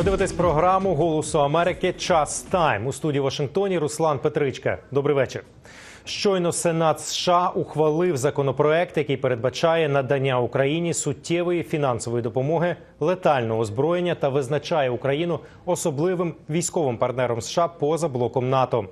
Ви дивитесь програму Голосу Америки Час Тайм у студії Вашингтоні. Руслан Петричка. Добрий вечір. Щойно Сенат США ухвалив законопроект, який передбачає надання Україні суттєвої фінансової допомоги, летального озброєння та визначає Україну особливим військовим партнером США поза блоком НАТО.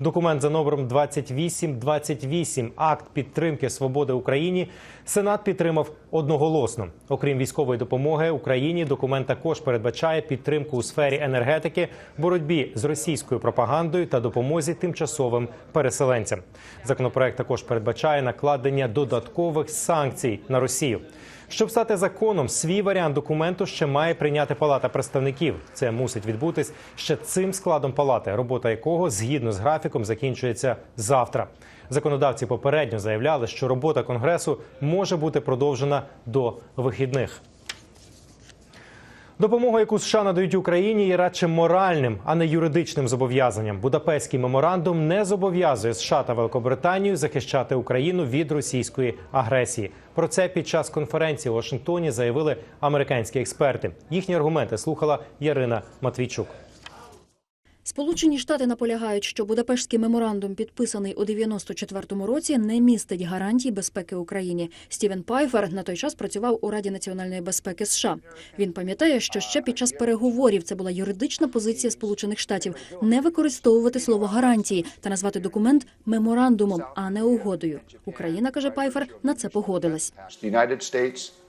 Документ за номером 2828 акт підтримки свободи Україні Сенат підтримав одноголосно. Окрім військової допомоги Україні, документ також передбачає підтримку у сфері енергетики, боротьбі з російською пропагандою та допомозі тимчасовим переселенцям. Законопроект також передбачає накладення додаткових санкцій на Росію. Щоб стати законом, свій варіант документу ще має прийняти Палата представників. Це мусить відбутись ще цим складом палати, робота якого згідно з графіком закінчується завтра. Законодавці попередньо заявляли, що робота конгресу може бути продовжена до вихідних. Допомога, яку США надають Україні, є радше моральним, а не юридичним зобов'язанням. Будапештський меморандум не зобов'язує США та Великобританію захищати Україну від російської агресії. Про це під час конференції у Вашингтоні заявили американські експерти. Їхні аргументи слухала Ярина Матвійчук. Сполучені Штати наполягають, що Будапештський меморандум, підписаний у 94-му році, не містить гарантій безпеки Україні. Стівен Пайфер на той час працював у Раді національної безпеки США. Він пам'ятає, що ще під час переговорів це була юридична позиція Сполучених Штатів не використовувати слово гарантії та назвати документ меморандумом, а не угодою. Україна каже Пайфер, на це погодилась.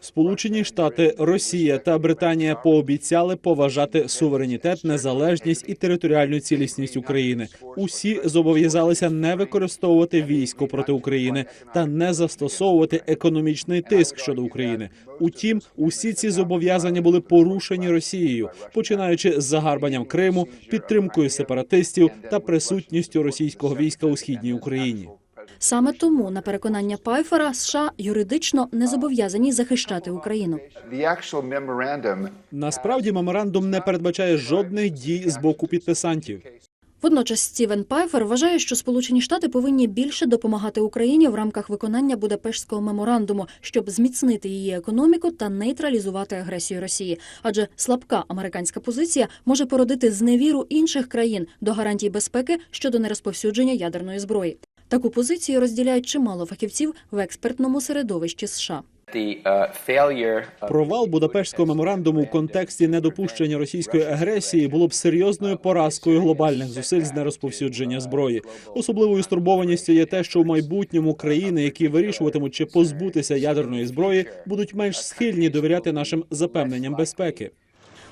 Сполучені Штати, Росія та Британія пообіцяли поважати суверенітет, незалежність і територіальну цілісність України. Усі зобов'язалися не використовувати військо проти України та не застосовувати економічний тиск щодо України. Утім, усі ці зобов'язання були порушені Росією, починаючи з загарбанням Криму, підтримкою сепаратистів та присутністю російського війська у східній Україні. Саме тому, на переконання Пайфера, США юридично не зобов'язані захищати Україну. Насправді меморандум не передбачає жодних дій з боку підписантів. Водночас Стівен Пайфер вважає, що Сполучені Штати повинні більше допомагати Україні в рамках виконання Будапештського меморандуму, щоб зміцнити її економіку та нейтралізувати агресію Росії. Адже слабка американська позиція може породити зневіру інших країн до гарантій безпеки щодо нерозповсюдження ядерної зброї. Таку позицію розділяють чимало фахівців в експертному середовищі США. uh, Провал Будапештського меморандуму в контексті недопущення російської агресії було б серйозною поразкою глобальних зусиль з нерозповсюдження зброї. Особливою стурбованістю є те, що в майбутньому країни, які вирішуватимуть чи позбутися ядерної зброї, будуть менш схильні довіряти нашим запевненням безпеки.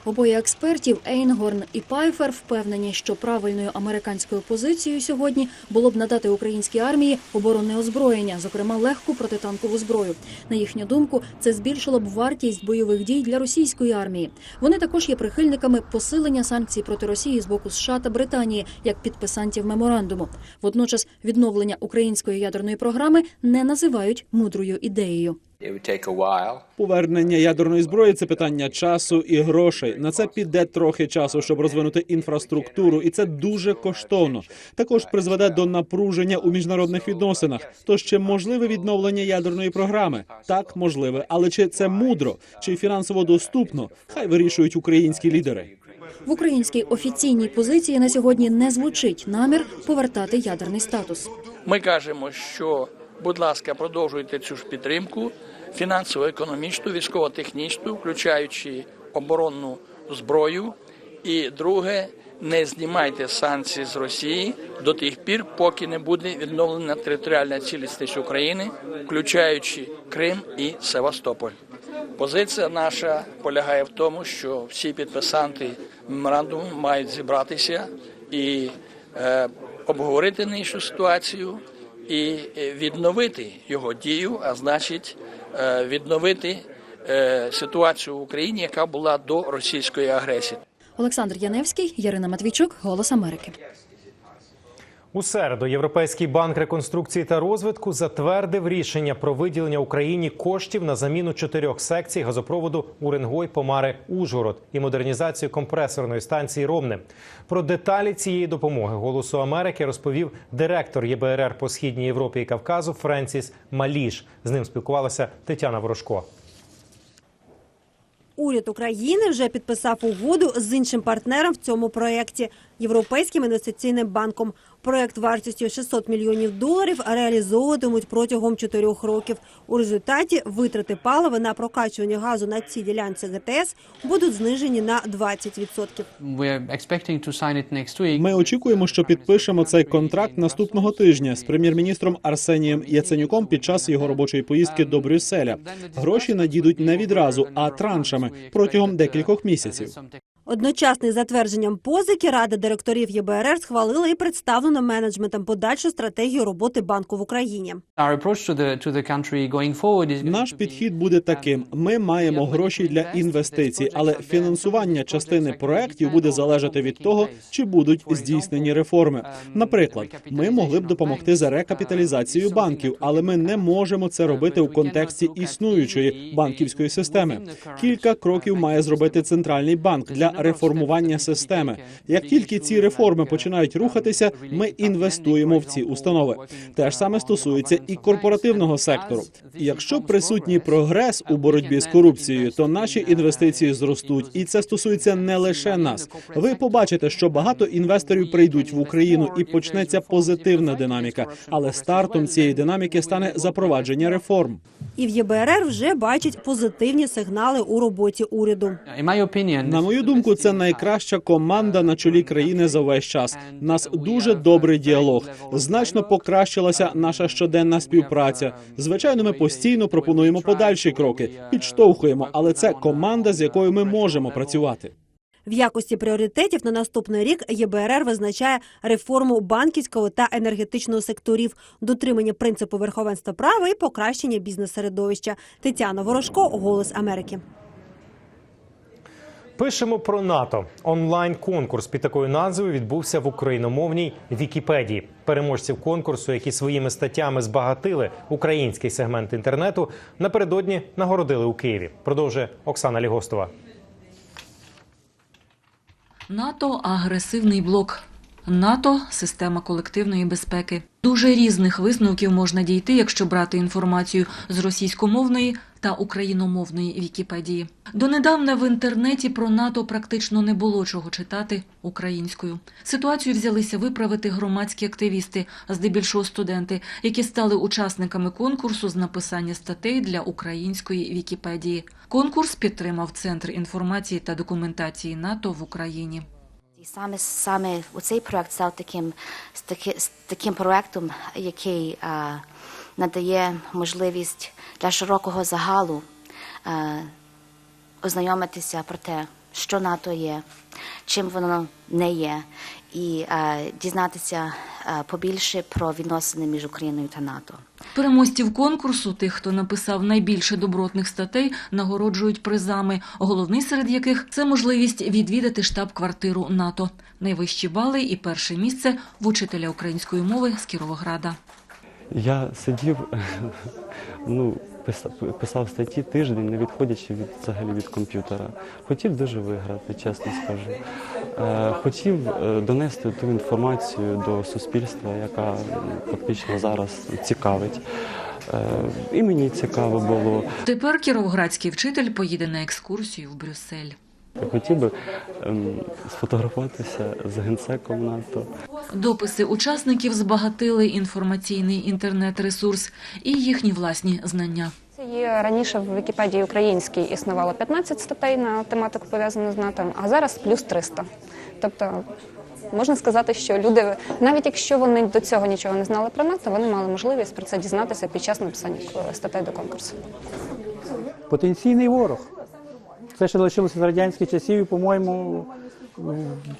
Обоє експертів Ейнгорн і Пайфер впевнені, що правильною американською позицією сьогодні було б надати українській армії оборонне озброєння, зокрема легку протитанкову зброю. На їхню думку, це збільшило б вартість бойових дій для російської армії. Вони також є прихильниками посилення санкцій проти Росії з боку США та Британії як підписантів меморандуму. Водночас відновлення української ядерної програми не називають мудрою ідеєю. It would take a while. Повернення ядерної зброї це питання часу і грошей. На це піде трохи часу, щоб розвинути інфраструктуру, і це дуже коштовно. Також призведе до напруження у міжнародних відносинах. То ще можливе відновлення ядерної програми? Так, можливе, але чи це мудро, чи фінансово доступно? Хай вирішують українські лідери. В українській офіційній позиції на сьогодні не звучить намір повертати ядерний статус. Ми кажемо, що, будь ласка, продовжуйте цю ж підтримку фінансово-економічну, військово-технічну, включаючи оборонну зброю. І друге, не знімайте санкції з Росії до тих пір, поки не буде відновлена територіальна цілісність України, включаючи Крим і Севастополь. Позиція наша полягає в тому, що всі підписанти меморандуму мають зібратися і е, обговорити нинішню ситуацію і е, відновити його дію, а значить е, відновити е, ситуацію в Україні, яка була до російської агресії. Олександр Яневський, Ярина Матвійчук, Голос Америки. У середу Європейський банк реконструкції та розвитку затвердив рішення про виділення Україні коштів на заміну чотирьох секцій газопроводу Уренгой Помари Ужгород і модернізацію компресорної станції Ромне. Про деталі цієї допомоги Голосу Америки розповів директор ЄБРР по східній Європі і Кавказу Френсіс Маліш. З ним спілкувалася Тетяна Ворожко. Уряд України вже підписав угоду з іншим партнером в цьому проєкті – Європейським інвестиційним банком. Проєкт вартістю 600 мільйонів доларів реалізовуватимуть протягом чотирьох років. У результаті витрати палива на прокачування газу на цій ділянці ГТС будуть знижені на 20%. We're expecting to sign it next week. Ми очікуємо, що підпишемо цей контракт наступного тижня з прем'єр-міністром Арсенієм Яценюком під час його робочої поїздки до Брюсселя. Гроші надійдуть не відразу, а траншами протягом декількох місяців. Одночасно із затвердженням позики Рада директорів ЄБРР схвалила і представлено менеджментом подальшу стратегію роботи банку в Україні. Наш підхід буде таким: ми маємо гроші для інвестицій, але фінансування частини проєктів буде залежати від того, чи будуть здійснені реформи. Наприклад, ми могли б допомогти за рекапіталізацією банків, але ми не можемо це робити у контексті існуючої банківської системи. Кілька кроків має зробити центральний банк для реформування системи. Як тільки ці реформи починають рухатися, ми інвестуємо в ці установи. Те ж саме стосується і корпоративного сектору. Якщо присутній прогрес у боротьбі з корупцією, то наші інвестиції зростуть, і це стосується не лише нас. Ви побачите, що багато інвесторів прийдуть в Україну і почнеться позитивна динаміка. Але стартом цієї динаміки стане запровадження реформ. І в ЄБРР вже бачать позитивні сигнали у роботі уряду. На мою думку, це найкраща команда на чолі країни за весь час. У Нас дуже добрий діалог. Значно покращилася наша щоденна співпраця. Звичайно, ми постійно пропонуємо подальші кроки, підштовхуємо, але це команда, з якою ми можемо працювати. В якості пріоритетів на наступний рік ЄБРР визначає реформу банківського та енергетичного секторів, дотримання принципу верховенства права і покращення бізнес-середовища. Тетяна Ворожко, Голос Америки. Пишемо про НАТО. Онлайн-конкурс під такою назвою відбувся в україномовній Вікіпедії. Переможців конкурсу, які своїми статтями збагатили український сегмент інтернету, напередодні нагородили у Києві. Продовжує Оксана Лігостова. НАТО агресивний блок. НАТО система колективної безпеки. Дуже різних висновків можна дійти, якщо брати інформацію з російськомовної та україномовної Вікіпедії. Донедавна в інтернеті про НАТО практично не було чого читати українською. Ситуацію взялися виправити громадські активісти, здебільшого студенти, які стали учасниками конкурсу з написання статей для української Вікіпедії. Конкурс підтримав Центр інформації та документації НАТО в Україні. І саме саме цей проект став таким таким проектом, який а, надає можливість для широкого загалу а, ознайомитися про те, що НАТО є, чим воно не є, і а, дізнатися а, побільше про відносини між Україною та НАТО. Переможців конкурсу, тих, хто написав найбільше добротних статей, нагороджують призами, головний серед яких це можливість відвідати штаб-квартиру НАТО. Найвищі бали і перше місце в учителя української мови з Кіровограда. Я сидів, ну, писав, статті тиждень, не відходячи від взагалі від комп'ютера. Хотів дуже виграти, чесно скажу. Е, хотів е, донести ту інформацію до суспільства, яка фактично зараз цікавить. Е, і мені цікаво було. Тепер кіровоградський вчитель поїде на екскурсію в Брюссель. Хотів би ем, сфотографуватися з генсеком НАТО. Дописи учасників збагатили інформаційний інтернет-ресурс і їхні власні знання. Це є раніше в Вікіпедії українській існувало 15 статей на тематику пов'язану з НАТО, а зараз плюс 300. Тобто можна сказати, що люди, навіть якщо вони до цього нічого не знали про НАТО, вони мали можливість про це дізнатися під час написання е, статей до конкурсу. потенційний ворог. Це ще лишилося з радянських часів, і, по-моєму,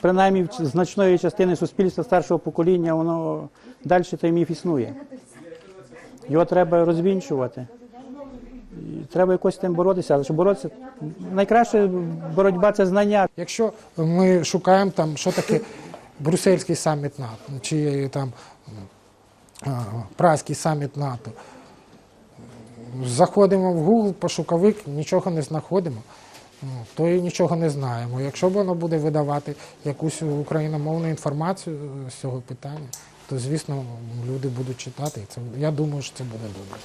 принаймні значної частини суспільства старшого покоління, воно далі той міф існує. Його треба розвінчувати. І треба якось з тим боротися, але щоб боротися, найкраща боротьба це знання. Якщо ми шукаємо там, що таке брюссельський саміт НАТО, чи там Празький саміт НАТО, заходимо в Google, пошуковик, нічого не знаходимо, ну, то і нічого не знаємо. Якщо воно буде видавати якусь україномовну інформацію з цього питання, то звісно люди будуть читати. Це я думаю, що це буде добре.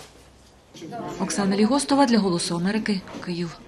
Оксана Лігостова для Голосу Америки, Київ.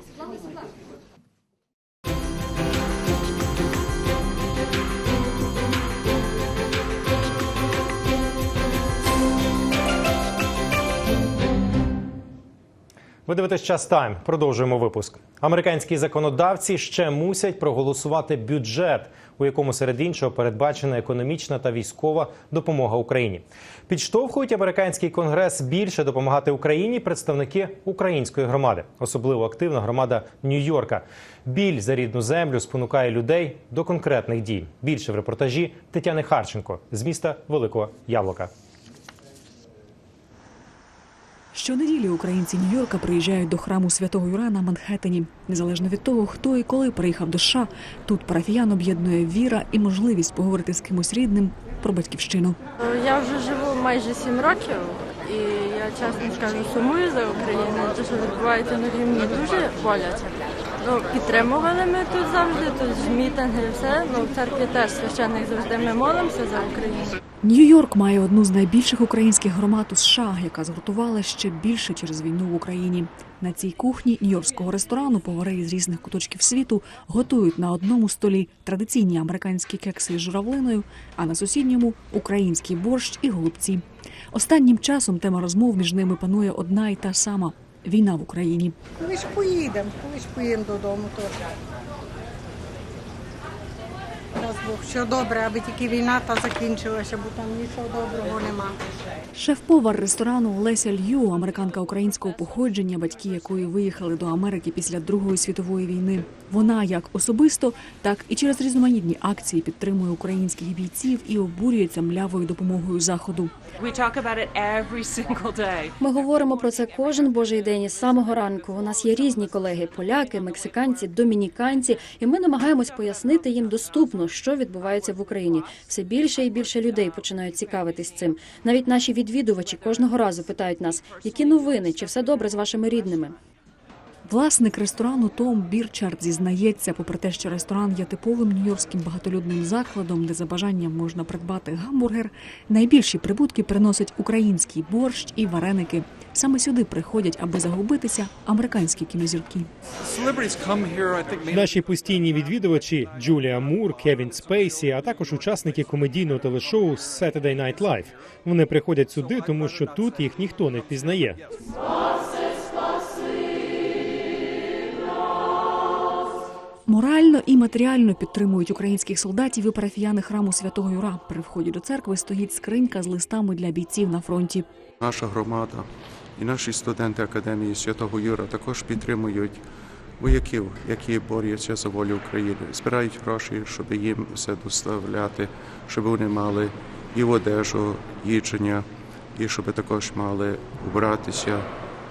Ви дивитесь час тайм. Продовжуємо випуск. Американські законодавці ще мусять проголосувати бюджет, у якому серед іншого передбачена економічна та військова допомога Україні. Підштовхують американський конгрес більше допомагати Україні представники української громади, особливо активна громада Нью-Йорка. Біль за рідну землю спонукає людей до конкретних дій. Більше в репортажі Тетяни Харченко з міста Великого Яблука. Щонеділі українці Нью-Йорка приїжджають до храму святого Юра на Манхеттені. Незалежно від того, хто і коли приїхав до США, тут парафіян об'єднує віра і можливість поговорити з кимось рідним про батьківщину. Я вже живу майже сім років, і я чесно скажу, сумую за Україну. Те, що відбувається на рівні, дуже боляче. Ну, підтримували ми тут завжди, тут мітинги, все. Ну, в церкві теж священник завжди ми молимося за Україну. Нью-Йорк має одну з найбільших українських громад у США, яка згуртувала ще більше через війну в Україні. На цій кухні нью-йоркського ресторану повари із різних куточків світу готують на одному столі традиційні американські кекси із журавлиною, а на сусідньому український борщ і голубці. Останнім часом тема розмов між ними панує одна і та сама війна в Україні. Коли ж поїдемо, коли ж поїдемо додому, то дасть Бог, що добре, аби тільки війна та закінчилася, бо там нічого доброго нема. Шеф-повар ресторану Леся Лью, американка українського походження, батьки якої виїхали до Америки після Другої світової війни. Вона як особисто, так і через різноманітні акції підтримує українських бійців і обурюється млявою допомогою заходу. Ми говоримо про це кожен божий день із самого ранку. У нас є різні колеги: поляки, мексиканці, домініканці, і ми намагаємось пояснити їм доступно, що відбувається в Україні. Все більше і більше людей починають цікавитись цим. Навіть наші відвідувачі кожного разу питають нас, які новини, чи все добре з вашими рідними. Власник ресторану Том Бірчард зізнається, попри те, що ресторан є типовим нью-йоркським багатолюдним закладом, де за бажанням можна придбати гамбургер, найбільші прибутки приносять український борщ і вареники. Саме сюди приходять, аби загубитися американські кінозірки. Наші постійні відвідувачі Джулія Мур, Кевін Спейсі, а також учасники комедійного телешоу Saturday Night Live. Вони приходять сюди, тому що тут їх ніхто не впізнає. Морально і матеріально підтримують українських солдатів і парафіяни храму святого Юра. При вході до церкви стоїть скринька з листами для бійців на фронті. Наша громада і наші студенти Академії Святого Юра також підтримують вояків, які борються за волю України, збирають гроші, щоб їм все доставляти, щоб вони мали і одежу, їдження, і щоб також мали убратися,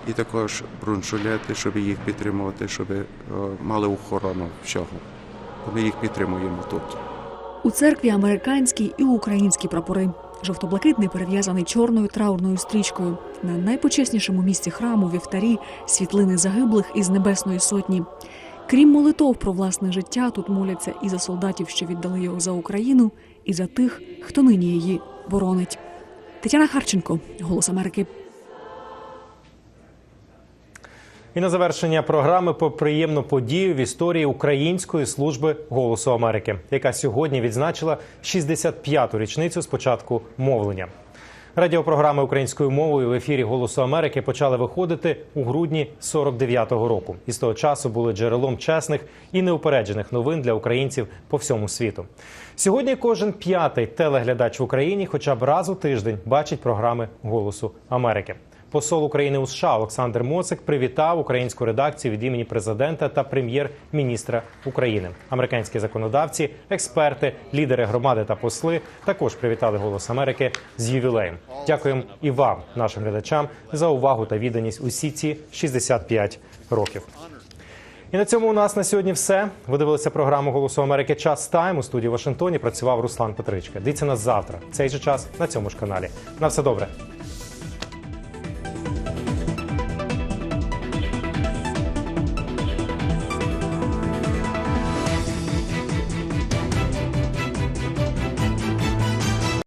і також бронжилети, щоб їх підтримувати, щоб е, мали охорону всього. Ми їх підтримуємо тут. У церкві американські і українські прапори. Жовто-блакитний перев'язаний чорною траурною стрічкою. На найпочеснішому місці храму вівтарі світлини загиблих із небесної сотні. Крім молитов про власне життя, тут моляться і за солдатів, що віддали його за Україну, і за тих, хто нині її боронить. Тетяна Харченко, Голос Америки. І на завершення програми про приємну подію в історії Української служби голосу Америки, яка сьогодні відзначила 65-ту річницю з початку мовлення. Радіопрограми українською мовою в ефірі Голосу Америки почали виходити у грудні 49-го року, і з того часу були джерелом чесних і неупереджених новин для українців по всьому світу. Сьогодні кожен п'ятий телеглядач в Україні, хоча б раз у тиждень, бачить програми Голосу Америки. Посол України у США Олександр Моцик привітав українську редакцію від імені президента та прем'єр-міністра України. Американські законодавці, експерти, лідери громади та посли також привітали Голос Америки з ювілеєм. Дякуємо і вам, нашим глядачам, за увагу та відданість усі ці 65 років. І на цьому у нас на сьогодні все. Ви дивилися програму Голосу Америки Час Тайм. У студії Вашингтоні працював Руслан Петричка. Дивіться нас завтра. Цей же час на цьому ж каналі. На все добре.